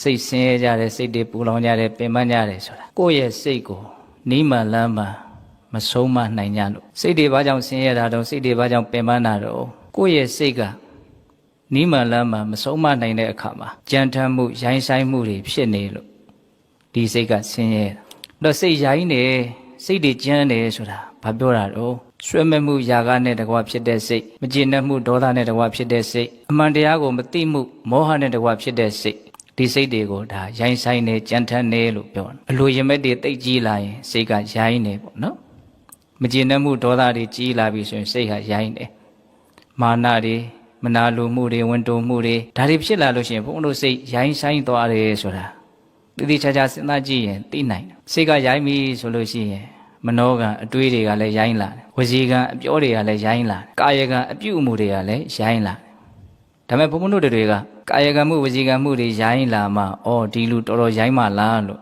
စိတ်ဆင်းရဲကြတယ်စိတ်တွေပူလောင်ကြတယ်ပင်ပန်းကြတယ်ဆိုတာကိုယ့်ရဲ့စိတ်ကိုနိမန်လမ်းမှာမဆုံးမနိုင်ကြလို့စိတ်တွေဘာကြောင့်ဆင်းရဲတာတော့စိတ်တွေဘာကြောင့်ပင်ပန်းတာတော့ကိုယ့်ရဲ့စိတ်ကနိမန်လမ်းမှာမဆုံးမနိုင်တဲ့အခါမှာကြံထမ်းမှုရိုင်းဆိုင်မှုတွေဖြစ်နေလို့ဒီစိတ်ကဆင်းရဲတာတော့စိတ်ရိုင်းနေစိတ်တွေကြမ်းနေဆိုတာဘာပြောတာတော့ဆွဲမဲ့မှုຢာကနဲ့တကွာဖြစ်တဲ့စိတ်မကျေနပ်မှုဒေါသနဲ့တကွာဖြစ်တဲ့စိတ်အမှန်တရားကိုမသိမှုမောဟနဲ့တကွာဖြစ်တဲ့စိတ် ဒီစိတ်တွေကိုဒါရိုင်းဆိုင်နေကြမ်းထမ်းနေလို့ပြောတယ်အလိုရမဲ့တွေတိတ်ကြီးလာရင်စိတ်ကရိုင်းနေပေါ့နော်မကျေနပ်မှုဒေါသတွေကြီးလာပြီဆိုရင်စိတ်ဟာရိုင်းနေမာနတွေမနာလိုမှုတွေဝန်တုံမှုတွေဒါတွေဖြစ်လာလို့ရှိရင်ဘုန်းတို့စိတ်ရိုင်းဆိုင်သွားတယ်ဆိုတာတတိချာချာစဉ်းစားကြည့်ရင်သိနိုင်တယ်စိတ်ကရိုင်းပြီဆိုလို့ရှိရင်မနောကအတွေးတွေကလည်းရိုင်းလာတယ်ဝစီကံအပြောတွေကလည်းရိုင်းလာတယ်ကာယကံအပြုအမူတွေကလည်းရိုင်းလာတယ် ဒါပေမဲ့ဘုန်းဘုန်းတို့တွေကကာယကံမှုဝစီကံမှုတွေရိုင်းလာမှအော်ဒီလူတော်တော်ရိုင်းမှလားလို့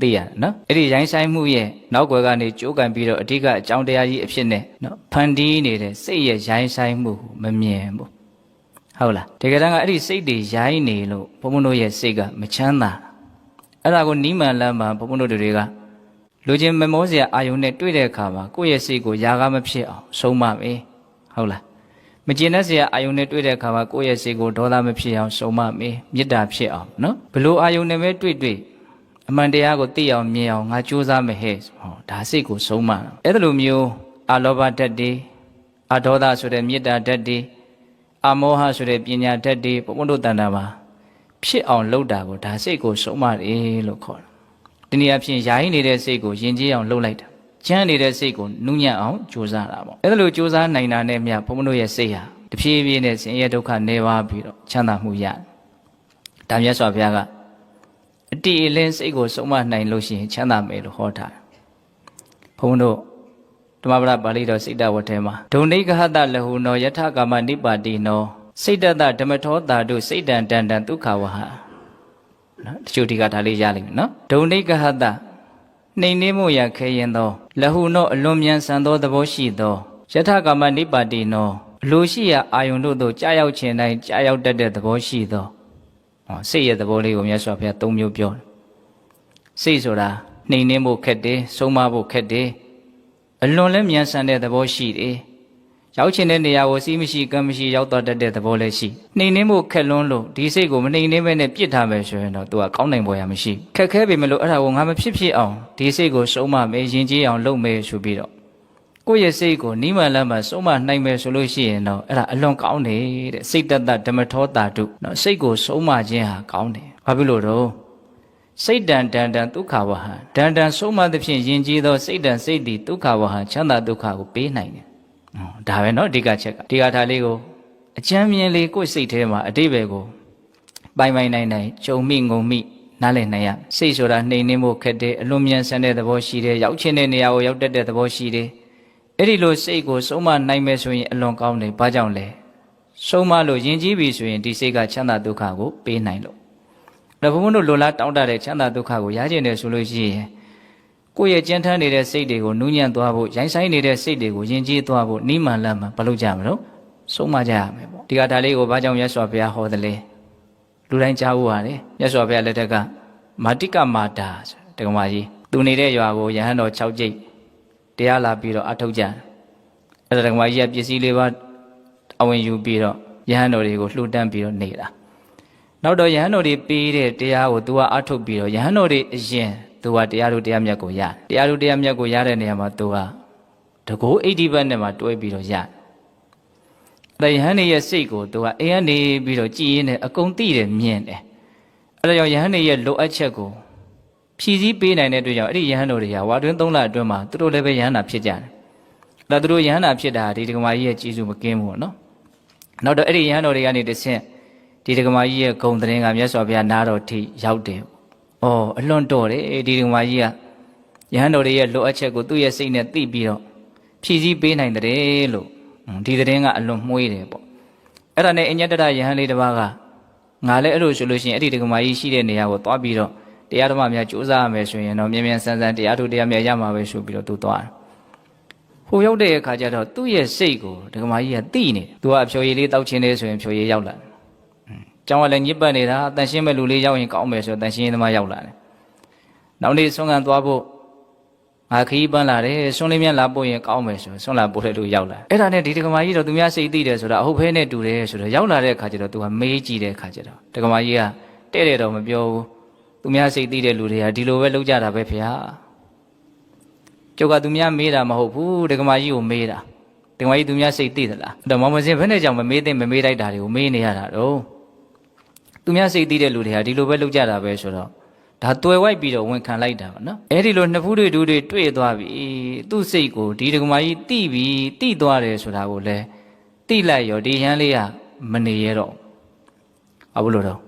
သိရတယ်နော်အဲ့ဒီရိုင်းဆိုင်မှုရဲ့နောက်ွယ်ကနေကြိုးကန်ပြီးတော့အဓိကအကြောင်းတရားကြီးအဖြစ်နဲ့နော်ဖန်တီးနေတဲ့စိတ်ရဲ့ရိုင်းဆိုင်မှုကိုမမြင်ဘူးဟုတ်လားတကယ်တမ်းကအဲ့ဒီစိတ်တွေရိုင်းနေလို့ဘုန်းဘုန်းတို့ရဲ့စိတ်ကမချမ်းသာအဲ့ဒါကိုနီးမှန်လမ်းမှာဘုန်းဘုန်းတို့တွေကလူချင်းမမောစရာအာယုန်နဲ့တွေ့တဲ့အခါမှာကိုယ့်ရဲ့စိတ်ကိုຢာကားမဖြစ်အောင်ဆုံးမမယ်ဟုတ်လား မကျင်တဲ့စရာအာယုန်နဲ့တွေ့တဲ့အခါမှာကိုယ့်ရဲ့စိတ်ကိုဒေါသမဖြစ်အောင်ဆုံးမမယ်မေတ္တာဖြစ်အောင်နော်ဘလို့အာယုန်နဲ့ပဲတွေ့တွေ့အမှန်တရားကိုသိအောင်မြင်အောင်ငါကြိုးစားမယ်ဟဲ့ဟောဒါစိတ်ကိုဆုံးမတာအဲ့ဒါလိုမျိုးအာလောဘဓာတ်တွေအာဒေါသဆိုတဲ့မေတ္တာဓာတ်တွေအာမောဟဆိုတဲ့ပညာဓာတ်တွေဘုံဘုံတို့တန်တာမှာဖြစ်အောင်လုပ်တာကိုဒါစိတ်ကိုဆုံးမတယ်လို့ခေါ်တယ်ဒီနေရာဖြင့်ယာယီနေတဲ့စိတ်ကိုယဉ်ကျေးအောင်လှုပ်လိုက်တာ ကျမ်းနေတဲ့စိတ်ကိုနုညံ့အောင်ကြိုးစားတာပေါ့အဲ့ဒါလိုကြိုးစားနိုင်တာနဲ့မြဘုံမတို့ရဲ့စိတ်ဟာတဖြည်းဖြည်းနဲ့ဆင်းရဲဒုက္ခနေပါပြီးတော့ချမ်းသာမှုရတယ်ဒါမြတ်စွာဘုရားကအတိအလင်းစိတ်ကိုစုံမနိုင်လို့ရှိရင်ချမ်းသာမယ်လို့ဟောထားတယ်ဘုံတို့ဓမ္မပဒပါဠိတော်စိတ်တဝတ်ထဲမှာဒုံဒိကဟတလဟုနောယထကာမနိပါတိနောစိတ်တတဓမ္မထောတာတုစိတ်တံတန်တံဒုက္ခဝဟနော်တချို့ဒီကဒါလေးရလိမ့်မယ်နော်ဒုံဒိကဟတ နှိမ်နှင်းမှုရခဲရင်သောလဟုနောအလွန်မြန်ဆန်သောသဘောရှိသောယထကာမနိပါတိနောအလိုရှိရာအာယုန်တို့သို့ကြာရောက်ခြင်းတိုင်းကြာရောက်တတ်တဲ့သဘောရှိသောဟောစိတ်ရဲ့သဘောလေးကိုမြတ်စွာဘုရားသုံးမျိုးပြောတယ်စိတ်ဆိုတာနှိမ်နှင်းဖို့ခက်တယ်ဆုံးမဖို့ခက်တယ်အလွန်လည်းမြန်ဆန်တဲ့သဘောရှိတယ် ရောက်ချင်တဲ့နေရာကိုစီးမရှိကမ်းမရှိရောက်တော့တတ်တဲ့သဘောလည်းရှိနှိမ်နှင်းဖို့ခက်လွန်းလို့ဒီစိတ်ကိုမနှိမ်နှင်းဘဲနဲ့ပြစ်ထားမယ်ဆိုရင်တော့သူကကောင်းနိုင်ပေါ်ရမရှိခက်ခဲပေမဲ့လို့အဲ့ဒါကိုငါမဖြစ်ဖြစ်အောင်ဒီစိတ်ကိုစုံမမယ်ယဉ်ကျေးအောင်လုပ်မယ်ဆိုပြီးတော့ကိုယ့်ရဲ့စိတ်ကိုနိမလမ်းမှာစုံမနိုင်မယ်ဆိုလို့ရှိရင်တော့အဲ့ဒါအလွန်ကောင်းတယ်တဲ့စိတ်တတ္တဓမ္မထောတာတုနော်စိတ်ကိုစုံမခြင်းဟာကောင်းတယ်ဘာဖြစ်လို့တော့စိတ်တန်တန်တန်ဒုက္ခဝဟံတန်တန်ဆုံးမသဖြင့်ယဉ်ကျေးသောစိတ်တန်စိတ်သည်ဒုက္ခဝဟံချမ်းသာဒုက္ခကိုပေးနိုင်တယ်ဟော ဒါပဲเนาะအဓိကချက်ကဒီကထာလေးကိုအချမ်းမြင်လေးကိုယ့်စိတ်ထဲမှာအတိဘယ်ကိုပိုင်ပိုင်နိုင်နိုင်ကြုံမိငုံမိနားလည်နိုင်ရစိတ်ဆိုတာနှိမ်နှင်းဖို့ခက်တယ်အလွန်မြန်ဆန်တဲ့သဘောရှိတယ်ရောက်ချင်တဲ့နေရာကိုရောက်တတ်တဲ့သဘောရှိတယ်အဲ့ဒီလိုစိတ်ကိုစုံမနိုင်မယ်ဆိုရင်အလွန်ကောင်းတယ်ဘာကြောင့်လဲစုံမလို့ယဉ်ကျေးပြီဆိုရင်ဒီစိတ်ကချမ်းသာဒုက္ခကိုပေးနိုင်လို့ဒါဘုံဘုံတို့လိုလားတောင်းတတဲ့ချမ်းသာဒုက္ခကိုရကျင်တယ်ဆိုလို့ရှိရင် ကိုယ့်ရဲ့ကြမ်းထမ်းနေတဲ့စိတ်တွေကိုနူးညံ့သွားဖို့ရိုင်းဆိုင်နေတဲ့စိတ်တွေကိုယဉ်ကျေးသွားဖို့နိမန်လမ်းမှာမလုပ်ကြမလို့ဆုံးမကြရမယ်ပေါ့ဒီကဒါလေးကိုဘာကြောင့်မြတ်စွာဘုရားဟောတယ်လဲလူတိုင်းကြားဖို့ရတယ်မြတ်စွာဘုရားလက်ထက်ကမာတိကမာတာတက္ကမကြီးသူနေတဲ့ရွာကိုယဟန်တော်6ကျိတ်တရားလာပြီးတော့အထုတ်ကြတယ်အဲ့ဒါတက္ကမကြီးကပစ္စည်းလေးပါအဝင်ယူပြီးတော့ယဟန်တော်တွေကိုလှူဒန်းပြီးတော့နေတာနောက်တော့ယဟန်တော်တွေပေးတဲ့တရားကို तू ကအထုတ်ပြီးတော့ယဟန်တော်တွေအရင် သူကတရားတို့တရားမြတ်ကိုရတရားတို့တရားမြတ်ကိုရတဲ့နေရာမှာသူကတကိုးအိဋ္ဌိဘတ်နဲ့မှတွဲပြီးတော့ရအဲ့ဒါယဟန်နေရဲ့စိတ်ကိုသူကအိမ်ကနေပြီးတော့ကြည်ရင်းနဲ့အကုန်သိတယ်မြင်တယ်အဲ့ဒါကြောင့်ယဟန်နေရဲ့လိုအပ်ချက်ကိုဖြည့်ဆည်းပေးနိုင်တဲ့အတွက်ကြောင့်အဲ့ဒီယဟန်တို့တွေကဝါတွင်း၃လအတွင်းမှာသူတို့လည်းပဲယဟန်နာဖြစ်ကြတယ်အဲ့ဒါသူတို့ယဟန်နာဖြစ်တာဒီဒကမာကြီးရဲ့ကြီးစုမကင်းဘူးနော်နောက်တော့အဲ့ဒီယဟန်တော်တွေကနေတဆင့်ဒီဒကမာကြီးရဲ့ဂုံတရင်ကမြတ်စွာဘုရားနားတော်ထိရောက်တယ်။ အော်အလွန်တော်တယ်ဒီဒီမကြီးကယဟန်တော်တွေရဲ့လိုအပ်ချက်ကိုသူ့ရဲ့စိတ်နဲ့သိပြီးတော့ဖြည့်ဆည်းပေးနိုင်တယ်လို့ဒီသတင်းကအလွန်မှုေးတယ်ပေါ့။အဲ့ဒါနဲ့အညတရယဟန်လေးတစ်ပါးကငါလည်းအဲ့လိုဆိုလို့ရှိရင်အဲ့ဒီဒီကမာကြီးရှိတဲ့နေရာကိုသွားပြီးတော့တရားဓမ္မများကြိုးစားရမယ်ဆိုရင်တော့မြင်မြန်ဆန်းဆန်းတရားထုတရားမြတ်ရမှာပဲဆိုပြီးတော့သူသွားတယ်။ဟိုရောက်တဲ့အခါကျတော့သူ့ရဲ့စိတ်ကိုဒီကမာကြီးကသိနေတယ်။သူကအဖြော်ရည်လေးတောက်ချင်းနေဆိုရင်ဖြော်ရည်ရောက်လာတယ်။ ကြကျောင်းကလည်းညစ်ပတ်နေတာတန်ရှင်းမဲ့လူလေးရောက်ရင်ကောင်းမယ်ဆိုတန်ရှင်းရေးသမားရောက်လာတယ်နောက်နေ့ဆွမ်းကန်သွားဖို့ငါခီးပန်းလာတယ်ဆွမ်းလေးမြတ်လာပို့ရင်ကောင်းမယ်ဆိုဆွမ်းလာပို့တဲ့လူရောက်လာအဲ့ဒါနဲ့ဒီတက္ကမကြီးတော့သူများစိတ်သိတယ်ဆိုတာအဟုတ်ဖဲနဲ့တူတယ်ဆိုတော့ရောက်လာတဲ့အခါကျတော့သူကမေးကြည့်တဲ့အခါကျတော့တက္ကမကြီးကတဲ့တယ်တော့မပြောဘူးသူများစိတ်သိတဲ့လူတွေကဒီလိုပဲလုပ်ကြတာပဲဖေဟာကျုပ်ကသူများမေးတာမဟုတ်ဘူးတက္ကမကြီးကိုမေးတာတက္ကမကြီးသူများစိတ်သိသလားအဲ့တော့မောင်မစင်ဘယ်နဲ့ကြောင့်မမေးသိမမေးလိုက်တာတွေကိုမေးနေရတာတော့ သူများစိတ်သိတဲ့လူတွေကဒီလိုပဲလုပ်ကြတာပဲဆိုတော့ဒါတွယ်ဝိုက်ပြီးတော့ဝန်ခံလိုက်တာပါနော်အဲ့ဒီလိုနှစ်ဖူးတွေဒူးတွေတွေ့သွားပြီသူ့စိတ်ကိုဒီတက္ကမကြီးတိပြီးတိသွားတယ်ဆိုတာကိုလည်းတိလိုက်ရောဒီရန်လေးကမနေရတော့ဘာလို့လဲတော့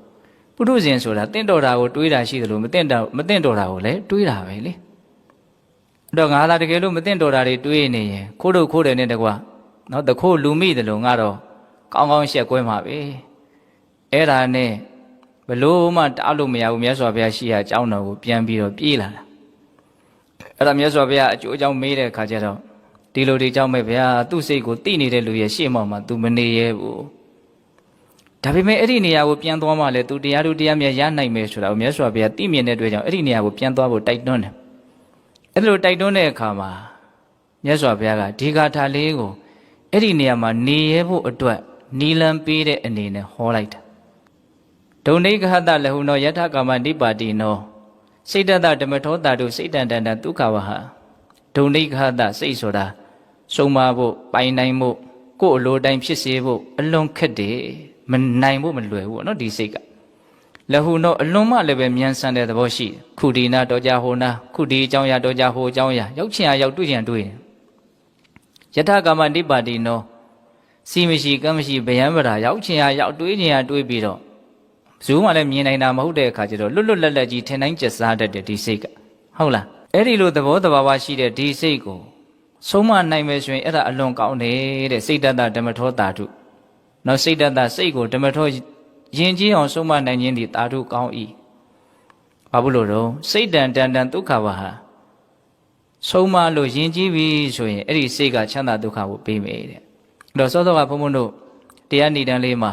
ပုထုဇဉ်ဆိုတာတင့်တော်တာကိုတွေးတာရှိတယ်လို့မတင့်တော်မတင့်တော်တာကိုလည်းတွေးတာပဲလေအဲ့တော့ငါသာတကယ်လို့မတင့်တော်တာတွေတွေးနေရင်ခိုးတို့ခိုးတယ်နဲ့တကွာနော်တခိုးလူမိတယ်လို့ငါတော့ကောင်းကောင်းရှက်ကွဲမှာပဲ အဲ့ဒါနဲ့ဘလို့မှတားလို့မရဘူးမြတ်စွာဘုရားရှိရာအကြောင်းတော်ကိုပြန်ပြီးတော့ပြေးလာတာအဲ့ဒါမြတ်စွာဘုရားအကျိုးအကြောင်းမေးတဲ့အခါကျတော့ဒီလိုဒီကြောင့်ပဲဗျာသူ့စိတ်ကိုတိနေတဲ့လူရဲ့ရှေ့မှောက်မှာ तू မနေရဲဘူးဒါပေမဲ့အဲ့ဒီနေရာကိုပြန်သွားမှလည်း तू တရားတို့တရားမြတ်ရနိုင်မယ်ဆိုတာကိုမြတ်စွာဘုရားသိမြင်တဲ့အတွက်ကြောင့်အဲ့ဒီနေရာကိုပြန်သွားဖို့တိုက်တွန်းတယ်အဲ့ဒီလိုတိုက်တွန်းတဲ့အခါမှာမြတ်စွာဘုရားကဒီဂါထာလေးကိုအဲ့ဒီနေရာမှာနေရဲဖို့အတွက်နီလံပေးတဲ့အနေနဲ့ဟောလိုက်တာ ဒုံနိဂဟတလဟုနောယထကာမနိပါတိနောစိတ်တတဓမ္မထောတာတုစိတ်တန်တန်တဒုက္ခဝဟဒုံနိဂဟတစိတ်ဆိုတာစုံမဖို့ပိုင်နိုင်ဖို့ကိုယ်အလိုတိုင်းဖြစ်စေဖို့အလွန်ခက်တယ်မနိုင်ဖို့မလွယ်ဘူးเนาะဒီစိတ်ကလဟုနောအလွန်မှလည်းပဲမြန်ဆန်တဲ့သဘောရှိတယ်ခုဒီနာတော်ကြဟိုနာခုဒီအကြောင်းအရာတော်ကြဟိုအကြောင်းအရာရောက်ချင်အားရောက်တွေ့ချင်တွေ့တယ်ယထကာမနိပါတိနောစီမရှိကမ်းမရှိဗျံပရာရောက်ချင်အားရောက်တွေးချင်အားတွေးပြီးတော့ ဘယ်သူမှလည်းမြင်နိုင်တာမဟုတ်တဲ့အခါကျတော့လွတ်လွတ်လပ်လပ်ကြီးထင်တိုင်းကျက်စားတတ်တဲ့ဒီစိတ်ကဟုတ်လားအဲ့ဒီလိုသဘောတဘာဝရှိတဲ့ဒီစိတ်ကိုဆုံးမနိုင်မယ်ဆိုရင်အဲ့ဒါအလွန်ကောင်းတယ်တဲ့စိတ်တတဓမ္မထောတာတုနောက်စိတ်တတစိတ်ကိုဓမ္မထောယဉ်ကျေးအောင်ဆုံးမနိုင်ခြင်းဒီတာတုကောင်း၏ဘာဖြစ်လို့တော့စိတ်တန်တန်တန်ဒုက္ခဝဟာဆုံးမလို့ယဉ်ကျေးပြီဆိုရင်အဲ့ဒီစိတ်ကချမ်းသာဒုက္ခကိုပေးမယ်တဲ့အဲ့တော့စောစောကဘုံဘုံတို့တရားဏိဒံလေးမှာ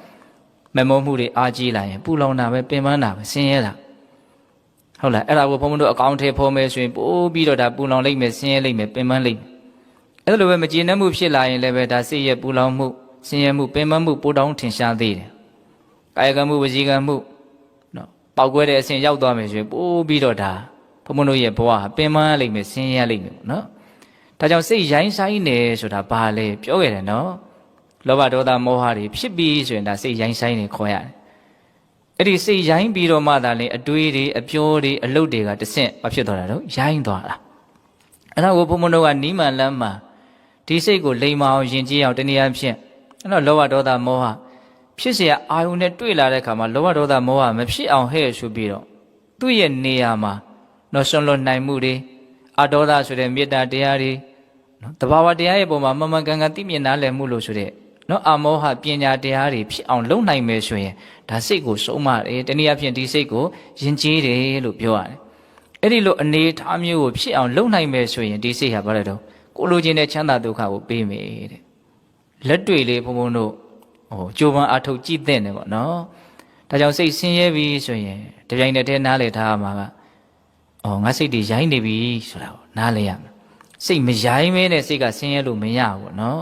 မမောမှုတွေအားကြီးလာရင်ပူလောင်တာပဲပင်ပန်းတာပဲဆင်းရဲတာဟုတ်လားအဲ့ဒါကိုဘုံဘုံတို့အကောင့်ထဲဖော်မယ်ဆိုရင်ပို့ပြီးတော့ဒါပူလောင်လိမ့်မယ်ဆင်းရဲလိမ့်မယ်ပင်ပန်းလိမ့်မယ်အဲ့လိုပဲမကျေနပ်မှုဖြစ်လာရင်လည်းပဲဒါစိတ်ရဲ့ပူလောင်မှုဆင်းရဲမှုပင်ပန်းမှုပိုတောင်းထင်ရှားသေးတယ်ကာယကံမှုဝစီကံမှုနော်ပောက်ကွဲတဲ့အဆင့်ရောက်သွားမယ်ဆိုရင်ပို့ပြီးတော့ဒါဘုံဘုံတို့ရဲ့ဘဝဟာပင်ပန်းလိမ့်မယ်ဆင်းရဲလိမ့်မယ်ပေါ့နော်ဒါကြောင့်စိတ်ရိုင်းဆိုင်နေဆိုတာဘာလဲပြောခဲ့တယ်နော် လောဘဒေါသမောဟတွေဖြစ်ပြီးဆိုရင်ဒါစိတ်ရိုင်းဆိုင်နေခေါ်ရတယ်အဲ့ဒီစိတ်ရိုင်းပြီးတော့မှသာလေအတွေးတွေအပြောတွေအလုပ်တွေကတဆင့်မဖြစ်သွားတာတော့ရိုင်းသွားတာအဲ့ဒါကိုဘုံဘုံတို့ကနီးမှန်လမ်းမှာဒီစိတ်ကိုလိမ်မအောင်ယဉ်ကျေးအောင်တနည်းအားဖြင့်အဲ့တော့လောဘဒေါသမောဟဖြစ်เสียအာယုန်နဲ့တွေ့လာတဲ့အခါမှာလောဘဒေါသမောဟမဖြစ်အောင်ဟဲ့ဆိုပြီးတော့သူ့ရဲ့နေရာမှာနော်ဆွန်လွတ်နိုင်မှုတွေအဒေါသဆိုတဲ့မေတ္တာတရားတွေနော်တဘာဝတရားရဲ့ပုံမှာမမှန်ကန်ကန်သိမြင်နားလည်မှုလို့ဆိုတဲ့ နော်အမောဟပညာတရားတွေဖြစ်အောင်လုပ်နိုင်မယ်ဆိုရင်ဒါစိတ်ကိုဆုံးမတယ်တနည်းအားဖြင့်ဒီစိတ်ကိုယဉ်ကျေးတယ်လို့ပြောရတယ်အဲ့ဒီလိုအနေထားမျိုးကိုဖြစ်အောင်လုပ်နိုင်မယ်ဆိုရင်ဒီစိတ်ဟာဘာလဲတော့ကိုလိုချင်တဲ့ချမ်းသာဒုက္ခကိုပေးမယ်တဲ့လက်တွေ့လေးဘုံဘုံတို့ဟိုကြိုးပမ်းအထုတ်ကြည့်တဲ့နေပေါ့နော်ဒါကြောင့်စိတ်ဆင်းရဲပြီဆိုရင်တပြိုင်တည်းတည်းနားလည်ထားမှာကအော်ငါစိတ်တွေရိုင်းနေပြီဆိုတာကိုနားလည်ရမယ်စိတ်မရိုင်းမဲနဲ့စိတ်ကဆင်းရဲလို့မရဘူးပေါ့နော်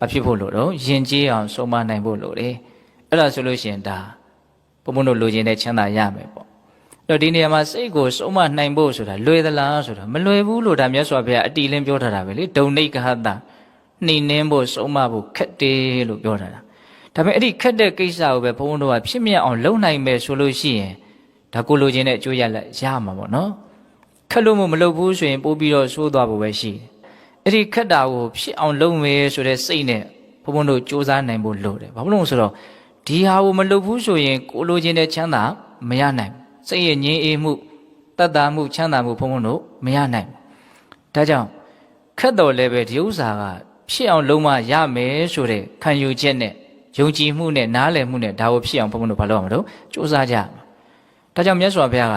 မဖြစ်ဖို့လို့တော့ယဉ်ကျေးအောင်ဆုံးမနိုင်ဖို့လို့တယ်အဲ့ဒါဆိုလို့ရှိရင်ဒါဘဘုံဘုံတို့လိုချင်တဲ့ချမ်းသာရမယ်ပေါ့အဲ့တော့ဒီနေရာမှာစိတ်ကိုစုံမနိုင်ဖို့ဆိုတာလွယ်သလားဆိုတာမလွယ်ဘူးလို့ဒါမြတ်စွာဘုရားအတီလင်းပြောထားတာပဲလေဒုံနိကဟတနှိမ်နှင်းဖို့စုံမဖို့ခက်တယ်လို့ပြောထားတာဒါပေမဲ့အဲ့ဒီခက်တဲ့ကိစ္စကိုပဲဘုံဘုံတို့ကဖြစ်မြတ်အောင်လုပ်နိုင်မယ်ဆိုလို့ရှိရင်ဒါကိုလိုချင်တဲ့အကျိုးရလဒ်ရမှာပေါ့နော်ခက်လို့မမလုပ်ဘူးဆိုရင်ပို့ပြီးတော့ဆိုးသွားဖို့ပဲရှိတယ် အဲ့ဒီခက်တာကိုဖြစ်အောင်လုပ်မယ်ဆိုတဲ့စိတ်နဲ့ဘုံဘုံတို့စူးစမ်းနိုင်ဖို့လိုတယ်ဘာလို့လဲဆိုတော့ဒီဟာကိုမလုပ်ဘူးဆိုရင်ကိုလိုချင်တဲ့ချမ်းသာမရနိုင်ဘူးစိတ်ရဲ့ငြင်းအေးမှုတတ်တာမှုချမ်းသာမှုဘုံဘုံတို့မရနိုင်ဘူးဒါကြောင့်ခက်တော်လည်းပဲဒီဥစ္စာကဖြစ်အောင်လုံးမရမယ်ဆိုတဲ့ခံယူချက်နဲ့ယုံကြည်မှုနဲ့နားလည်မှုနဲ့ဒါကိုဖြစ်အောင်ဘုံဘုံတို့ဘာလုပ်ရမလို့စူးစမ်းကြမှာဒါကြောင့်မြတ်စွာဘုရားက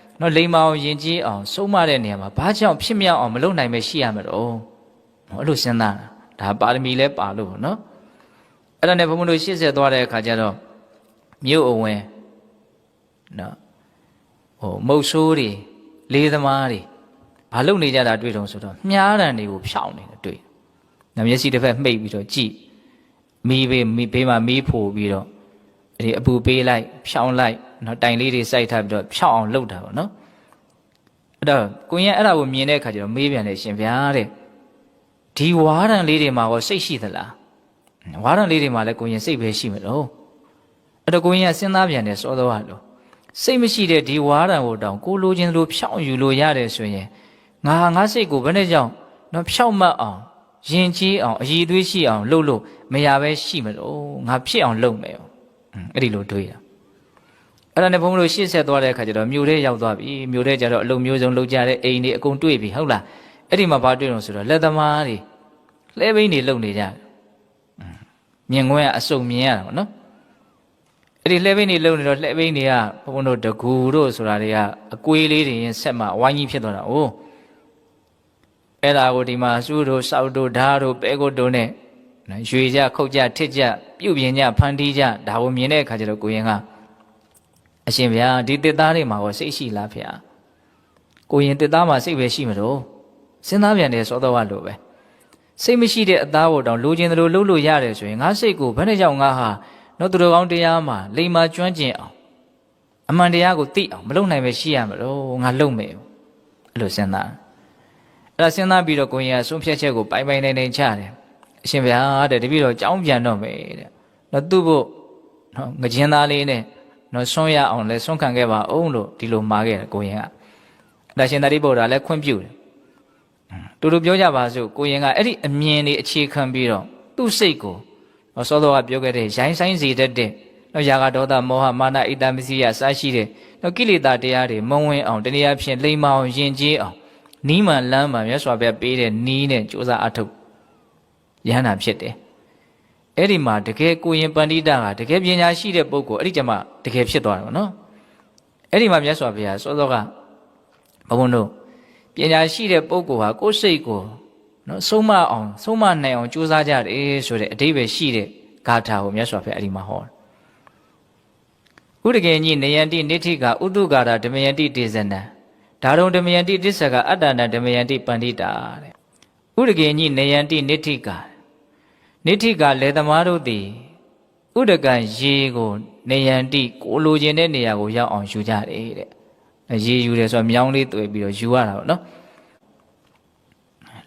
နော်လိမ္မာအောင်ယဉ်ကျေးအောင်ဆုံးမတဲ့နေရာမှာဘာကြောင့်ဖြစ်မြောက်အောင်မလုပ်နိုင်မရှိရမှာတော့နော်အဲ့လိုစဉ်းစားတာဒါပါရမီလဲပါလို့ပေါ့နော်အဲ့ဒါနဲ့ဘုံဘုံတို့ရှေ့ဆက်သွားတဲ့အခါကျတော့မြို့အဝင်နော်ဟိုမုတ်ဆိုးတွေလေးသမားတွေဘာလုပ်နေကြတာတွေ့တော့ဆိုတော့မြားတံတွေကိုဖြောင်းနေတယ်တွေ့။မျက်စိတစ်ဖက်မှိတ်ပြီးတော့ကြည့်မီးဘေးမီးဘေးမှာမီးဖိုပြီးတော့အဲ့ဒီအပူပေးလိုက်ဖြောင်းလိုက် နော်တိုင်လေးတွေစိုက်ထားပြီးတော့ဖြောင်းအောင်လုပ်တာပေါ့နော်။အဲ့တော့ကိုရင်အဲ့ဒါကိုမြင်တဲ့အခါကျတော့မေးပြန်တယ်ရှင်ဗျာတဲ့ဒီဝါရံလေးတွေမှာရောစိတ်ရှိသလား။ဝါရံလေးတွေမှာလည်းကိုရင်စိတ်ပဲရှိမှာတော့။အဲ့တော့ကိုရင်ကစဉ်းစားပြန်တယ်စောတော့လို့စိတ်မရှိတဲ့ဒီဝါရံကိုတောင်ကိုလိုချင်လို့ဖြောင်းယူလို့ရတယ်ဆိုရင်ငါငါစိတ်ကိုဘယ်နဲ့ကြောင့်တော့ဖြောက်မှတ်အောင်ယဉ်ကျေးအောင်အည်သွေးရှိအောင်လှုပ်လို့မရပဲရှိမလို့ငါဖြစ်အောင်လုပ်မယ်အဲ့ဒီလိုတွေးတာ အဲ့ဒါနဲ့ဘုန်းဘုလို့ရှေ့ဆက်သွားတဲ့အခါကျတော့မြို့ထဲရောက်သွားပြီမြို့ထဲကျတော့အလုံးမျိုးစုံလှုပ်ကြတဲ့အိမ်တွေအကုန်တွေ့ပြီဟုတ်လားအဲ့ဒီမှာဘာတွေ့လို့ဆိုတော့လက်သမားတွေလှဲဘိန်းတွေလှုပ်နေကြတယ်မြင်ကွင်းကအစုံမြင်ရတာပေါ့နော်အဲ့ဒီလှဲဘိန်းတွေလှုပ်နေတော့လှဲဘိန်းတွေကဘုန်းဘုလို့တကူတို့ဆိုတာတွေကအကွေးလေးတွေရင်ဆက်မှဝိုင်းကြီးဖြစ်သွားတာ哦အဲ့ဒါကိုဒီမှာစူးတို့စောက်တို့ဓာတ်တို့ပဲကုတ်တို့နဲ့နော်ရွေကြခုတ်ကြထစ်ကြပြုတ်ပြင်းကြဖန်တီးကြဒါကိုမြင်တဲ့အခါကျတော့ကိုရင်က အရှင်ဗျာဒီတစ်သားတွေမှာရောစိတ်ရှိလားဖေ။ကိုရင်တစ်သားမှာစိတ်ပဲရှိမလို့စဉ်းစားပြန်တယ်စောတော့လို့ပဲစိတ်မရှိတဲ့အသားကိုတောင်လိုချင်တယ်လို့လှုပ်လို့ရတယ်ဆိုရင်ငါစိတ်ကိုဘယ်နဲ့ကြောင့်ငါဟာနော်သူတော်ကောင်းတရားမှာလိမ္မာကျွမ်းကျင်အောင်အမှန်တရားကိုသိအောင်မလုပ်နိုင်ပဲရှိရမလို့ငါလုပ်မယ်အဲ့လိုစဉ်းစားအဲ့ဒါစဉ်းစားပြီးတော့ကိုရင်ကဆုံးဖြတ်ချက်ကိုပိုင်ပိုင်နိုင်နိုင်ချတယ်အရှင်ဗျာတဲ့တပည့်တော်ကြောင်းပြန်တော့မယ်တဲ့နော်သူ့ဖို့နော်ငကြင်းသားလေးနဲ့ နော်ဆွန့်ရအောင်လဲဆွန့်ခံခဲ့ပါအောင်လို့ဒီလိုမှာခဲ့တယ်ကိုရင်ကအဲ့ဒါရှင်သာရိပုတ္တရာလည်းခွင့်ပြုတယ်တူတူပြောကြပါစို့ကိုရင်ကအဲ့ဒီအမြင်တွေအခြေခံပြီးတော့သူ့စိတ်ကိုနော်စောတော်ကပြောခဲ့တဲ့ရိုင်းဆိုင်စေတတ်တဲ့နော်ယာဂဒေါသမောဟမာနဣတမစီယစရှိတဲ့နော်ကိလေသာတရားတွေမဝင်အောင်တနည်းအားဖြင့်လိမ္မာအောင်ယဉ်ကျေးအောင်နီးမှန်လမ်းမှန်မြတ်စွာဘုရားပေးတဲ့နီးနဲ့ကြိုးစားအထုတ်ယဟန္တာဖြစ်တယ် အဲ့ဒီမှာတကယ်ကိုရင်ပန္တိတာကတကယ်ပညာရှိတဲ့ပုဂ္ဂိုလ်အဲ့ဒီကျမှတကယ်ဖြစ်သွားတယ်ဗောနော်အဲ့ဒီမှာမြတ်စွာဘုရားစောစောကဘုံတို့ပညာရှိတဲ့ပုဂ္ဂိုလ်ဟာကိုယ်စိတ်ကိုနော်ဆုံးမအောင်ဆုံးမနိုင်အောင်ကြိုးစားကြတယ်ဆိုတဲ့အဓိပ္ပာယ်ရှိတဲ့ဂါထာကိုမြတ်စွာဘုရားအဲ့ဒီမှာဟောတယ်ဥဒကေညိနယန္တိနိဋ္ဌိကဥတုကာရဓမယန္တိတေဇနံဒါရုံဓမယန္တိတစ္ဆကအတ္တနာဓမယန္တိပန္တိတာတဲ့ဥဒကေညိနေယန္တိနိဋ္ဌိကာ နိဋ္ဌိကာလေသမားတို့သည်ဥဒကံရေကိုနေယန္တိကိုလိုချင်တဲ့နေရာကိုရောက်အောင်ယူကြတယ်တဲ့ရေယူတယ်ဆိုတော့မြောင်းလေးတွေ့ပြီးတော့ယူရတာပေါ့နော်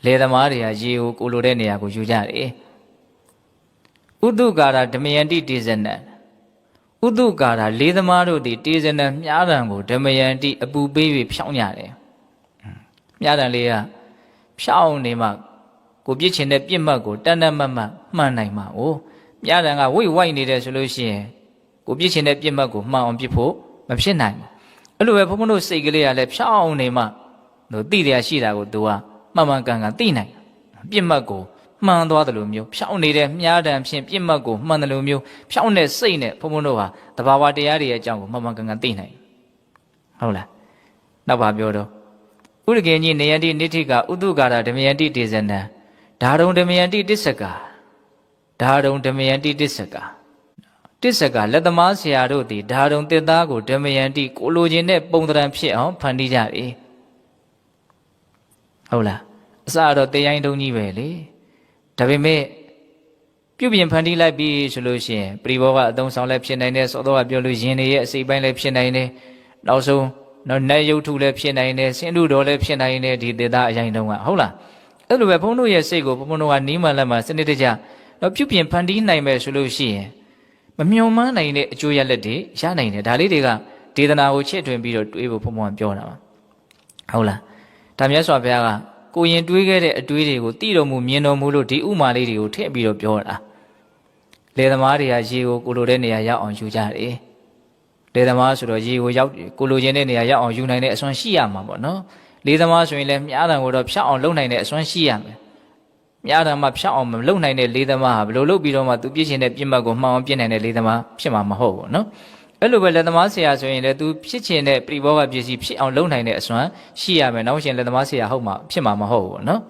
လေသမားတွေကရေကိုကိုလိုတဲ့နေရာကိုယူကြတယ်ဥဒုကာရဓမယန္တိတေဇနံဥဒုကာရလေးသမားတို့သည်တေဇနံမြားတံကိုဓမယန္တိအပူပေးပြီးဖြောင်းကြတယ်မြားတံလေးကဖြောင်းနေမှ ကိုပြစ်ချင်တဲ့ပြစ်မှတ်ကိုတန်တန်မတ်မတ်မှန်နိုင်မှာ哦မြားတံကဝိတ်ဝိုက်နေတယ်ဆိုလို့ရှိရင်ကိုပြစ်ချင်တဲ့ပြစ်မှတ်ကိုမှန်အောင်ပြစ်ဖို့မဖြစ်နိုင်ဘူးအဲ့လိုပဲဘုန်းဘုန်းတို့စိတ်ကလေးကလည်းဖြောင်းနေမှတို့သိတယ်ရှိတာကို तू ကမှန်မှန်ကန်ကန်သိနိုင်ပြစ်မှတ်ကိုမှန်သွားတယ်လို့မျိုးဖြောင်းနေတဲ့မြားတံဖြင့်ပြစ်မှတ်ကိုမှန်တယ်လို့မျိုးဖြောင်းတဲ့စိတ်နဲ့ဘုန်းဘုန်းတို့ဟာတဘာဝတရားတွေရဲ့အကြောင်းကိုမှန်မှန်ကန်ကန်သိနိုင်ဟုတ်လားနောက်ပါပြောတော့ဥရကေညိနေယတိနိဋ္ဌိကဥတုကာရဓမယတိတေဇနံ ဓာရုံဓမယတိတစ္ဆကာဓာရုံဓမယတိတစ္ဆကာတစ္ဆကာလက်သမားဆရာတို့သည်ဓာရုံတစ်သားကိုဓမယတိကိုလိုချင်တဲ့ပုံသဏ္ဍာန်ဖြစ်အောင်ဖန်တီးကြတယ်ဟုတ်လားအစတော့တရားရင်တုံးကြီးပဲလေဒါပေမဲ့ပြုပြင်ဖန်တီးလိုက်ပြီဆိုလို့ရှိရင်ပရိဘောကအသုံးဆောင်လည်းဖြစ်နိုင်တယ်စောတော့ကပြောလို့ရင်တွေရဲ့အစိပ်ပိုင်းလည်းဖြစ်နိုင်တယ်နောက်ဆုံးနော်နတ်ရုပ်ထုလည်းဖြစ်နိုင်တယ်စင်တုတော်လည်းဖြစ်နိုင်တယ်ဒီသေသားအရင်တုန်းကဟုတ်လား အဲ့လိုပဲဘုန်းတို့ရဲ့စိတ်ကိုဘုန်းတို့ကနီးမှလက်မှစနစ်တကျတော့ပြုပြင်ဖန်တီးနိုင်မယ်ဆိုလို့ရှိရင်မမျော်မှန်းနိုင်တဲ့အကျိုးရလက်တွေရနိုင်တယ်ဒါလေးတွေကဒေသနာကိုချဲ့ထွင်ပြီးတော့တွေးဖို့ဘုန်းဘုန်းပြောတာပါဟုတ်လားဒါမြတ်စွာဘုရားကကိုရင်တွေးခဲ့တဲ့အတွေးတွေကိုသိတော်မူမြင်တော်မူလို့ဒီဥမာလေးတွေကိုထည့်ပြီးတော့ပြောတာလေသမားတွေကရေကိုကိုလိုတဲ့နေရာရောက်အောင်ယူကြတယ်လေသမားဆိုတော့ရေကိုရောက်ကိုလိုချင်တဲ့နေရာရောက်အောင်ယူနိုင်တဲ့အစွမ်းရှိရမှာပေါ့နော် လေသမားဆိုရင်လည်းမြားတံကိုတော့ဖြတ်အောင်လုပ်နိုင်တဲ့အစွမ်းရှိရမယ်မြားတံမှာဖြတ်အောင်မလုပ်နိုင်တဲ့လေသမားဟာဘယ်လိုလုပ်ပြီးတော့မှသူပြည့်ရှင်တဲ့ပြစ်မှတ်ကိုမှောင်အောင်ပြစ်နိုင်တဲ့လေသမားဖြစ်မှာမဟုတ်ဘူးနော်အဲ့လိုပဲလက်သမားဆရာဆိုရင်လည်းသူဖြစ်ချင်တဲ့ပြိဘောကပစ္စည်းဖြစ်အောင်လုပ်နိုင်တဲ့အစွမ်းရှိရမယ်နောက်ရှင်လက်သမားဆရာဟုတ်မှာဖြစ်မှာမဟုတ်ဘူးနော်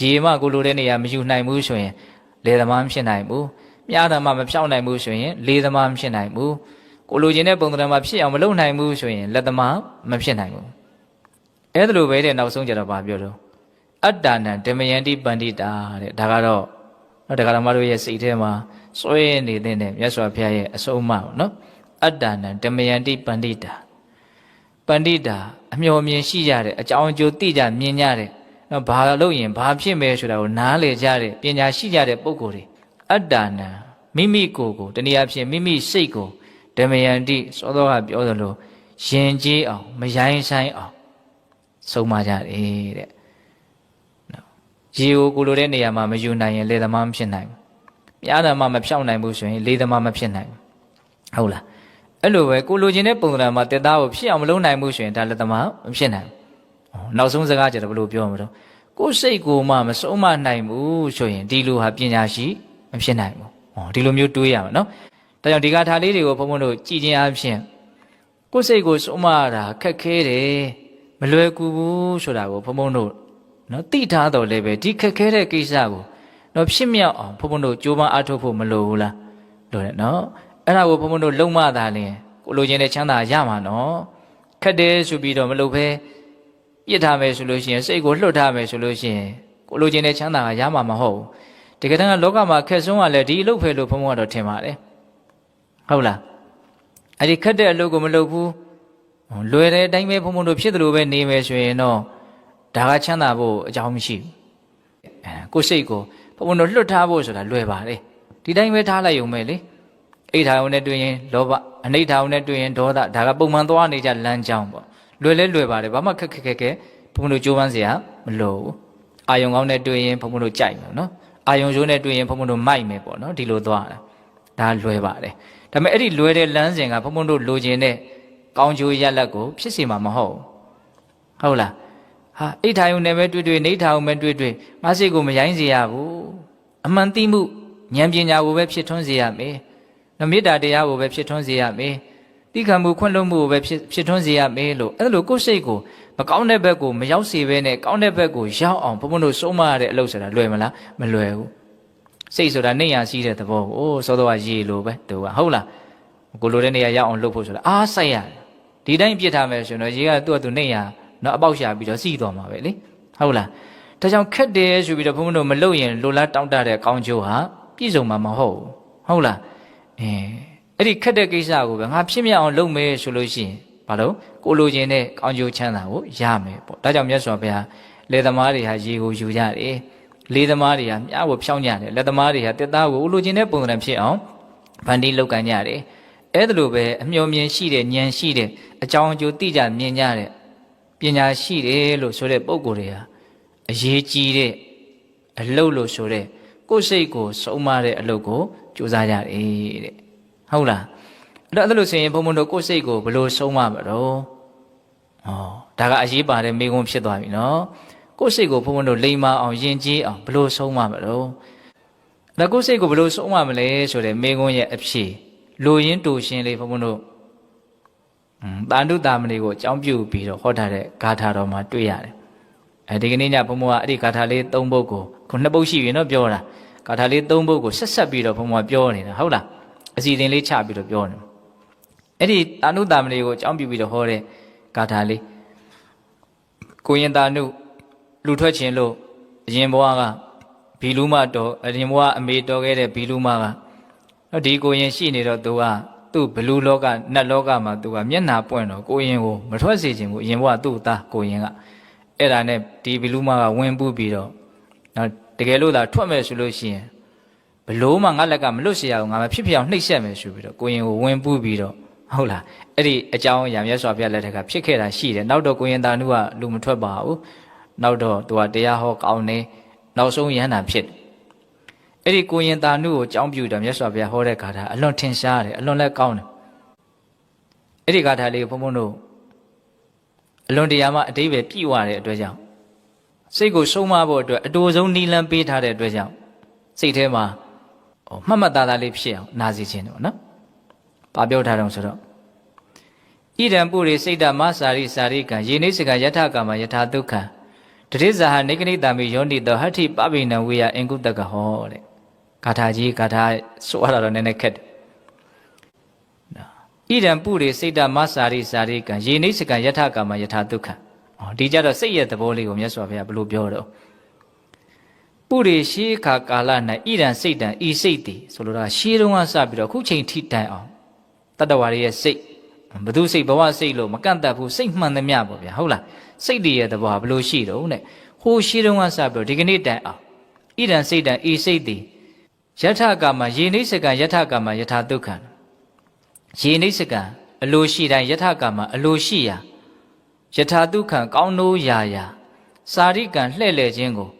ရေမကိုလိုတဲ့နေရာမယူနိုင်ဘူးဆိုရင်လေသမားမဖြစ်နိုင်ဘူးမြားတံမှာမဖြောင်းနိုင်ဘူးဆိုရင်လေသမားမဖြစ်နိုင်ဘူးကိုလိုချင်တဲ့ပုံသဏ္ဍာန်မှာဖြစ်အောင်မလုပ်နိုင်ဘူးဆိုရင်လက်သမားမဖြစ်နိုင်ဘူး အဲ့ဒါလိုပဲတဲ့နောက်ဆုံးကြတော့ဗာပြောတော့အတ္တနံဓမယန္တိပန္တိတာတဲ့ဒါကတော့နော်တရားဓမ္မတို့ရဲ့စိတ်ထဲမှာစွဲနေတဲ့နဲ့မြတ်စွာဘုရားရဲ့အဆုံးအမပေါ့နော်အတ္တနံဓမယန္တိပန္တိတာပန္တိတာအမျှော်မြင်ရှိကြတယ်အကြောင်းအကျိုးသိကြမြင်ကြတယ်နော်ဘာလို့ရင်ဘာဖြစ်မယ်ဆိုတာကိုနားလေကြတယ်ပညာရှိကြတဲ့ပုဂ္ဂိုလ်တွေအတ္တနံမိမိကိုယ်ကိုတနည်းအားဖြင့်မိမိစိတ်ကိုဓမယန္တိစောသောကပြောသလိုယဉ်ကျေးအောင်မရိုင်းဆိုင်အောင် ဆုံးမကြတယ်တဲ့နော်ရေကိုကိုလိုတဲ့နေရာမှာမယူနိုင်ရင်လေသမားမဖြစ်နိုင်ဘူး။ပြားတယ်မှမဖြောက်နိုင်ဘူးဆိုရင်လေသမားမဖြစ်နိုင်ဘူး။ဟုတ်လား။အဲ့လိုပဲကိုလိုချင်တဲ့ပုံစံမှာတက်သားကိုဖြစ်အောင်မလုပ်နိုင်ဘူးဆိုရင်ဒါလေသမားမဖြစ်နိုင်ဘူး။နောက်ဆုံးစကားကြတော့ဘယ်လိုပြောမလို့ကိုယ်စိတ်ကိုမှမဆုံးမနိုင်ဘူးဆိုရင်ဒီလိုဟာပညာရှိမဖြစ်နိုင်ဘူး။ဟောဒီလိုမျိုးတွေးရမှာနော်။ဒါကြောင့်ဒီကထာလေးတွေကိုဘုန်းဘုန်းတို့ကြည်ခြင်းအပြင်ကိုယ်စိတ်ကိုဆုံးမရတာခက်ခဲတယ် မလွယ်ကူဘူးဆိုတာကိုဘုံဘုံတို့နော်သိထားတော်လည်းပဲဒီခက်ခဲတဲ့ကိစ္စကိုနော်ဖြစ်မြောက်အောင်ဘုံဘုံတို့ကြိုးပမ်းအားထုတ်ဖို့မလိုဘူးလားလို့တယ်နော်အဲ့ဒါကိုဘုံဘုံတို့လုံမသာလင်ကိုလိုချင်တဲ့ချမ်းသာရမှာနော်ခက်တယ်ဆိုပြီးတော့မလုပ်ဘဲပြစ်ထားမယ်ဆိုလို့ရှိရင်စိတ်ကိုလွတ်ထားမယ်ဆိုလို့ရှိရင်ကိုလိုချင်တဲ့ချမ်းသာကရမှာမဟုတ်ဘူးတကယ်တမ်းကလောကမှာခက်ဆုံးကလည်းဒီအလုပ်ပဲလို့ဘုံဘုံကတော့ထင်ပါတယ်ဟုတ်လားအဲ့ဒီခက်တဲ့အလုပ်ကိုမလုပ်ဘူး လွယ်တဲ့အတိုင်းပဲဘုံဘုံတို့ဖြစ်တယ်လို့ပဲနေမယ်ဆိုရင်တော့ဒါကချမ်းသာဖို့အကြောင်းမရှိဘူးအဲကိုယ်စိတ်ကိုဘုံဘုံတို့လွတ်ထားဖို့ဆိုတာလွယ်ပါတယ်ဒီတိုင်းပဲထားလိုက်ုံပဲလေအိဋ္ဌာယုံနဲ့တွေ့ရင်လောဘအနိဋ္ဌာယုံနဲ့တွေ့ရင်ဒေါသဒါကပုံမှန်သွားနေကြလမ်းကြောင်းပေါ့လွယ်လဲလွယ်ပါတယ်ဘာမှခက်ခက်ခက်ခက်ဘုံဘုံတို့ကြိုးပမ်းစရာမလိုဘူးအာယုံကောင်းနဲ့တွေ့ရင်ဘုံဘုံတို့ကြိုက်မယ်နော်အာယုံရိုးနဲ့တွေ့ရင်ဘုံဘုံတို့မိုက်မယ်ပေါ့နော်ဒီလိုသွားတာဒါလွယ်ပါတယ်ဒါပေမဲ့အဲ့ဒီလွယ်တဲ့လမ်းစဉ်ကဘုံဘုံတို့လိုချင်တဲ့ ကောင်းကျိုးရလက်ကိုဖြစ်စေမှာမဟုတ်ဟုတ်လားဟာအိဋ္ဌာယုံနဲ့ပဲတွေ့တွေ့နေဋ္ဌာယုံပဲတွေ့တွေ့ငါစိတ်ကိုမရိုင်းစေရဘူးအမှန်သိမှုဉာဏ်ပညာကိုပဲဖြစ်ထွန်းစေရမယ်နမေတ္တာတရားကိုပဲဖြစ်ထွန်းစေရမယ်တိခံမှုခွင့်လွှတ်မှုကိုပဲဖြစ်ဖြစ်ထွန်းစေရမယ်လို့အဲ့လိုကိုယ်စိတ်ကိုမကောင်းတဲ့ဘက်ကိုမရောက်စေဘဲနဲ့ကောင်းတဲ့ဘက်ကိုရောက်အောင်ဘုံဘုံတို့စိုးမရတဲ့အလုပ်ဆိုတာလွယ်မလားမလွယ်ဘူးစိတ်ဆိုတာနေရရှိတဲ့သဘောကိုစောတော့ရေလိုပဲတူကဟုတ်လားကိုလိုတဲ့နေရာရောက်အောင်လုပ်ဖို့ဆိုတာအားစိုက်ရတယ် ဒီတိုင်းပြစ်ထားမယ်ဆိုရင်တော့ရေကသူ့အတူနေရနော်အပေါက်ရှာပြီးတော့စီးသွားမှာပဲလေဟုတ်လားဒါကြောင့်ခက်တယ်ဆိုပြီးတော့ဘုန်းဘုန်းတို့မလုပ်ရင်လိုလားတောင့်တတဲ့ကောင်းကျိုးဟာပြည့်စုံမှာမဟုတ်ဘူးဟုတ်လားအဲအဲ့ဒီခက်တဲ့ကိစ္စကိုပဲငါဖြစ်မြောက်အောင်လုပ်မယ်ဆိုလို့ရှိရင်ဘာလို့ကိုလိုချင်တဲ့ကောင်းကျိုးချမ်းသာကိုရမယ်ပေါ့ဒါကြောင့်မြတ်စွာဘုရားလေသမားတွေဟာရေကိုယူကြတယ်လေသမားတွေဟာမြားကိုဖြောင်းကြတယ်လက်သမားတွေဟာတက်သားကိုလိုချင်တဲ့ပုံစံဖြစ်အောင်ဗန်ဒီလောက်ကန်ကြတယ် အဲ့ဒါလိုပဲအမျှော်မြင်ရှိတဲ့ဉာဏ်ရှိတဲ့အကြောင်းအကျိုးသိကြမြင်ကြတဲ့ပညာရှိတယ်လို့ဆိုတဲ့ပုံကိုယ်တွေဟာအရေးကြီးတဲ့အလုတ်လို့ဆိုတဲ့ကိုယ်စိတ်ကိုစုံမတဲ့အလုတ်ကိုကြိုးစားကြတယ်တဲ့ဟုတ်လားအဲ့တော့အဲ့လိုဆိုရင်ဘုံဘုံတို့ကိုယ်စိတ်ကိုဘယ်လိုစုံမမလို့ဩဒါကအရေးပါတဲ့မိကုံးဖြစ်သွားပြီနော်ကိုယ်စိတ်ကိုဘုံဘုံတို့လိမ္မာအောင်ယဉ်ကျေးအောင်ဘယ်လိုစုံမမလို့ဒါကိုယ်စိတ်ကိုဘယ်လိုစုံမမလဲဆိုတဲ့မိကုံးရဲ့အဖြစ် လူရင်းတူရှင်းလေးဘုံဘုံတို့อืมတာန္တုတာမဏိကိုအကြောင်းပြုပြီးတော့ဟောထားတဲ့ဂါထာတော်မှာတွေ့ရတယ်အဲဒီကနေ့ညဘုံဘုံကအဲ့ဒီဂါထာလေး၃ပုဒ်ကိုခုနှစ်ပုဒ်ရှိပြီနော်ပြောတာဂါထာလေး၃ပုဒ်ကိုဆက်ဆက်ပြီးတော့ဘုံဘုံကပြောနေတာဟုတ်လားအစီအစဉ်လေးချပြီးတော့ပြောနေအဲ့ဒီတာန္တုတာမဏိကိုအကြောင်းပြုပြီးတော့ဟောတဲ့ဂါထာလေးကိုရင်တာနုလူထွက်ခြင်းလို့အရင်ဘဝကဘီလူမတော်အရင်ဘဝအမေတော်ခဲ့တဲ့ဘီလူမက နော်ဒီကိုရင်ရှိနေတော့သူကသူ့ဘလူလောကနတ်လောကမှာသူကမျက်နာပွင့်တော့ကိုရင်ကိုမထွက်စေခြင်းဘူးအရင်ဘဝသူ့သားကိုရင်ကအဲ့ဒါနဲ့ဒီဘီလူမကဝင်ပူးပြီးတော့နော်တကယ်လို့သာထွက်မယ်ဆိုလို့ရှိရင်ဘလို့မှငါလက်ကမလွတ်เสียအောင်ငါမဖြစ်ဖြစ်အောင်နှိပ်စက်မယ်ဆိုပြီးတော့ကိုရင်ကိုဝင်ပူးပြီးတော့ဟုတ်လားအဲ့ဒီအကြောင်းအရာမြတ်စွာဘုရားလက်ထက်ကဖြစ်ခဲ့တာရှိတယ်နောက်တော့ကိုရင်သားနုကလူမထွက်ပါဘူးနောက်တော့သူကတရားဟောကောင်းနေနောက်ဆုံးယန္တာဖြစ်တယ် အဲ့ဒီကိုရင်သားနုကိုကြောင်းပြူတယ်မြတ်စွာဘုရားဟောတဲ့ဂါထာအလွန်ထင်ရှားတယ်အလွန်လည်းကောင်းတယ်အဲ့ဒီဂါထာလေးကိုဘုန်းဘုန်းတို့အလွန်တရာမှအတိပ္ပယ်ပြည့်ဝတဲ့အတွက်ကြောင့်စိတ်ကိုဆုံးမဖို့အတွက်အတူဆုံးနီလန်းပေးထားတဲ့အတွက်ကြောင့်စိတ်ထဲမှာဟိုမှတ်မှတ်သားသားလေးဖြစ်အောင်နာစီခြင်းတယ်ပေါ့နော်။ဘာပြောထားတော့ဆိုတော့ဣဒံပုရိစိတ်တမစာရိစာရိကံယေနိစကယထကာမယထာဒုက္ခံတတိဇာဟနေကနိတာမိယောနိတောဟဋ္ဌိပပိဏံဝေယအင်ကုတကဟောတဲ့ ဂါထာကြီးဂါထာဆိုရတာတော့နည်းနည်းခက်တယ်ဣဒံပုရိစိတ်တမစာရိစာရိကံယေနိစကယထကာမယထာဒုက္ခံဩဒီကြတော့စိတ်ရဲ့သဘောလေးကိုမြတ်စွာဘုရားဘယ်လိုပြောတော့ပုရိရှိခါကာလ၌ဣဒံစိတ်တံဤစိတ်တည်ဆိုလိုတာရှေးတုန်းကစပြီးတော့ခုချိန်ထိတိုင်အောင်တတ္တဝါတွေရဲ့စိတ်ဘသူစိတ်ဘဝစိတ်လို့မကန့်တတ်ဘူးစိတ်မှန်သမျှပေါ့ဗျာဟုတ်လားစိတ်တည်ရဲ့သဘောကဘယ်လိုရှိတော့တဲ့ဟိုရှေးတုန်းကစပြီးတော့ဒီကနေ့တိုင်အောင်ဣဒံစိတ်တံဤစိတ်တည် ယထကာမယေနိစကံယထကာမယထာဒုက္ခံယေနိစကံအလိုရှိတိုင်းယထကာမအလိုရှိရာယထာဒုက္ခံကောင်းနိုးရာရာစာရိကံလှဲ့လေခြင်းကို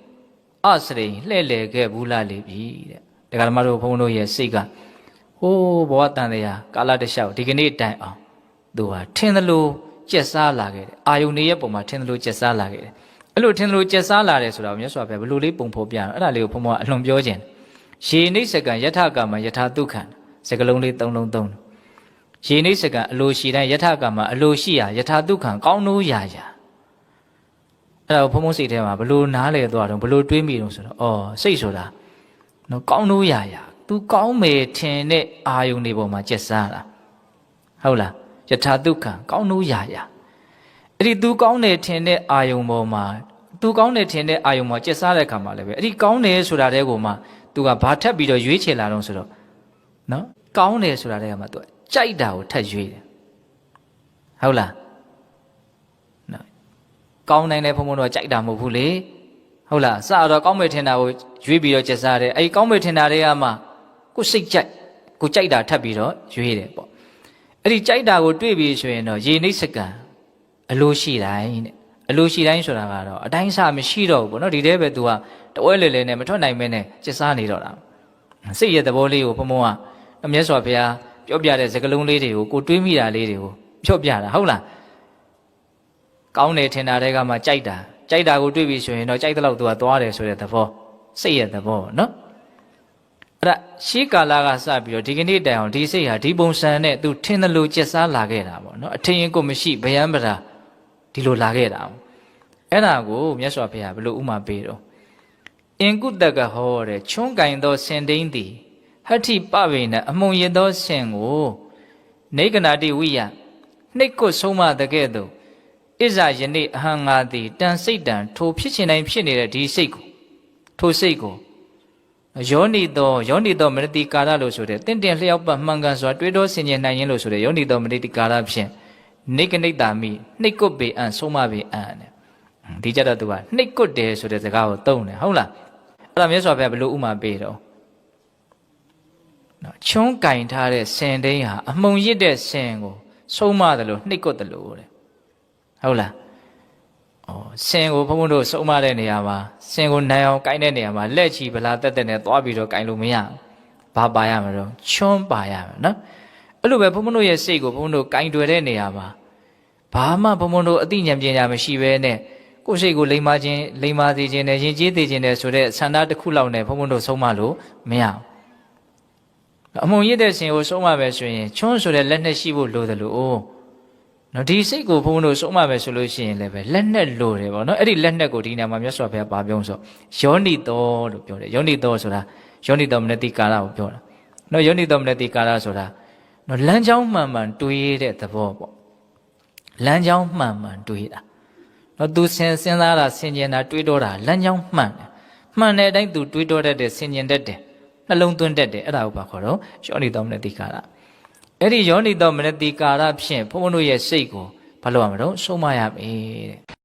အစရိလှဲ့လေခဲ့ဘူးလားလေပြီတဲ့ဒကာဓမ္မတို့ဘုန်းတို့ရဲ့စိတ်ကဟိုးဘဝတန်တရားကာလတလျှောက်ဒီကနေ့တိုင်အောင်သူဟာထင်သလိုကြက်စားလာခဲ့တယ်အာယုန်နေရဲ့ပုံမှာထင်သလိုကြက်စားလာခဲ့တယ်အဲ့လိုထင်သလိုကြက်စားလာတယ်ဆိုတာကိုမြတ်စွာဘုရားဘယ်လိုလေးပုံဖော်ပြတော့အဲ့ဒါလေးကိုဘုံဘွားအလွန်ပြောခြင်း ရေနိစ္စကံယထကမယထဒုက္ခံစကလုံးလေးသုံးလုံးသုံးတယ်ရေနိစ္စကံအလိုရှိတိုင်းယထကမအလိုရှိရာယထဒုက္ခံကောင်းနိုးရာရာအဲ့ဒါကိုဘုံဘုံစိတ်ထဲမှာဘလို့နားလေသွားတော့ဘလို့တွေးမိတော့ဆိုတော့အော်စိတ်ဆိုတာနော်ကောင်းနိုးရာရာ तू ကောင်းမယ်ထင်တဲ့အာယုန်တွေပေါ်မှာကြက်စားတာဟုတ်လားယထာဒုက္ခကောင်းလို့ရရအဲ့ဒီ तू ကောင်းတယ်ထင်တဲ့အာယုံပေါ်မှာ तू ကောင်းတယ်ထင်တဲ့အာယုံမှာကျက်စားတဲ့ခါမှာလည်းပဲအဲ့ဒီကောင်းတယ်ဆိုတာတဲ့ကိုမှ तू ကဘာထပ်ပြီးတော့ရွေးချယ်လာတော့ဆိုတော့နော်ကောင်းတယ်ဆိုတာတဲ့ကမှ तू ကြိုက်တာကိုထပ်ရွေးတယ်ဟုတ်လားနော်ကောင်းနိုင်တဲ့ဘုံဘုံတော့ကြိုက်တာမဟုတ်ဘူးလေဟုတ်လားစတော့ကောင်းမယ်ထင်တာကိုရွေးပြီးတော့ကျက်စားတယ်အဲ့ဒီကောင်းမယ်ထင်တာတွေကမှကိုစိတ်ကြိုက်ကိုကြိုက်တာထပ်ပြီးတော့ရွေးတယ်ပေါ့အဲ့ဒီကြိုက်တာကိုတွေ့ပြီဆိုရင်တော့ရေနှိပ်စကံအလိုရှိတိုင်းတဲ့ အလိုရှိတိုင်းဆိုတာကတော့အတိုင်းစားမရှိတော့ဘူးပေါ့နော်ဒီတဲပဲ तू ကတဝဲလေလေနဲ့မထွက်နိုင်မဲနဲ့ကျစားနေတော့တာစိတ်ရဲ့သဘောလေးကိုဘုံဘုံကမြတ်စွာဘုရားပြောပြတဲ့စကလုံးလေးတွေကိုကိုတွေးမိတာလေးတွေကိုဖြော့ပြတာဟုတ်လားကောင်းတယ်ထင်တာတွေကမှကြိုက်တာကြိုက်တာကိုတွေ့ပြီဆိုရင်တော့ကြိုက်တဲ့လောက် तू ကသွားတယ်ဆိုတဲ့သဘောစိတ်ရဲ့သဘောနော်အဲ့ဒါရှေးကာလကစပြီးတော့ဒီကနေ့တိုင်အောင်ဒီစိတ်ဟာဒီပုံစံနဲ့သူထင်တယ်လို့ကျက်စားလာခဲ့တာပေါ့နော်အထင်ရင်ကိုမရှိဗျံပရာ ဒီလိုလာခဲ့တာအဲ့ဒါကိုမြတ်စွာဘုရားဘယ်လိုဥမာပေးတော့အင်ကုတကဟောတဲ့ချွန်းကင်သောစင်တိန်သည်ဟဋ္ဌိပဝေနအမုံရသောစင်ကိုနေကနာတိဝိယနှိတ်ကွဆုံးမတကဲ့သို့ဣဣဇာယနေ့အဟံငါသည်တန်စိတ်တံထိုဖြစ်ချင်တိုင်းဖြစ်နေတဲ့ဒီစိတ်ကိုထိုစိတ်ကိုယောနိတောယောနိတောမနတိကာရလို့ဆိုတဲ့တင့်တယ်လျှောက်ပတ်မှန်ကန်စွာတွေးတောဆင်ခြင်နိုင်ရင်လို့ဆိုတဲ့ယောနိတောမနတိကာရဖြင့် နေကနိတ္တာမိနှိတ်ကွတ်ပေအံဆုံးမပေအံတဲ့ဒီကြတော့သူကနှိတ်ကွတ်တယ်ဆိုတဲ့စကားကိုသုံးတယ်ဟုတ်လားအဲ့ဒါမြတ်စွာဘုရားဘယ်လိုဥမာပေးတော့နော်ချွန်းကင်ထားတဲ့စင်တိန်ဟာအမှုံရစ်တဲ့စင်ကိုဆုံးမတယ်လို့နှိတ်ကွတ်တယ်လို့တဲ့ဟုတ်လားဩစင်ကိုဘုန်းဘုန်းတို့ဆုံးမတဲ့နေရာမှာစင်ကိုနိုင်အောင်ကိုင်းတဲ့နေရာမှာလက်ချီဗလာတက်တက်နဲ့သွားပြီးတော့ကိုင်းလို့မရဘူးဘာပါရမလို့ချွန်းပါရမယ်နော် အဲ့လိုပဲဘုန်းဘုန်းတို့ရဲ့စိတ်ကိုဘုန်းဘုန်းတို့ကိုင်းတွယ်တဲ့နေရာမှာဘာမှဘုန်းဘုန်းတို့အသိဉာဏ်ပညာမရှိဘဲနဲ့ကိုယ်စိတ်ကိုလိမ္မာခြင်းလိမ္မာစေခြင်းနဲ့ယဉ်ကျေးစေခြင်းနဲ့ဆိုတဲ့ဆန္ဒတစ်ခုလောက်နဲ့ဘုန်းဘုန်းတို့ဆုံးမလို့မရဘူးအမုံရစ်တဲ့ရှင်ကိုဆုံးမပဲဆိုရင်ချွန်းဆိုတဲ့လက်နဲ့ရှိဖို့လိုတယ်လို့နော်ဒီစိတ်ကိုဘုန်းဘုန်းတို့ဆုံးမပဲဆိုလို့ရှိရင်လည်းပဲလက်နဲ့လိုတယ်ပေါ့နော်အဲ့ဒီလက်နဲ့ကိုဒီနေရာမှာမြတ်စွာဘုရားဗာပြောဆိုယောနိတောလို့ပြောတယ်ယောနိတောဆိုတာယောနိတောမနတိကာရကိုပြောတာနော်ယောနိတောမနတိကာရဆိုတာ နော်လမ်းကြောင်းမှန်မှန်တွေးတဲ့သဘောပေါ့လမ်းကြောင်းမှန်မှန်တွေးတာနော်သူစင်စဉ်းစားတာဆင်ခြင်တာတွေးတောတာလမ်းကြောင်းမှန်တယ်မှန်တဲ့အတိုင်းသူတွေးတောတတ်တယ်ဆင်ခြင်တတ်တယ်နှလုံးသွင်းတတ်တယ်အဲ့ဒါကိုပါခေါ်တော့ယောနိတောမနတိကာရအဲ့ဒီယောနိတောမနတိကာရဖြင့်ဘုန်းဘုန်းတို့ရဲ့စိတ်ကိုဘာလို့ရမလို့ဆုံးမရမယ်တဲ့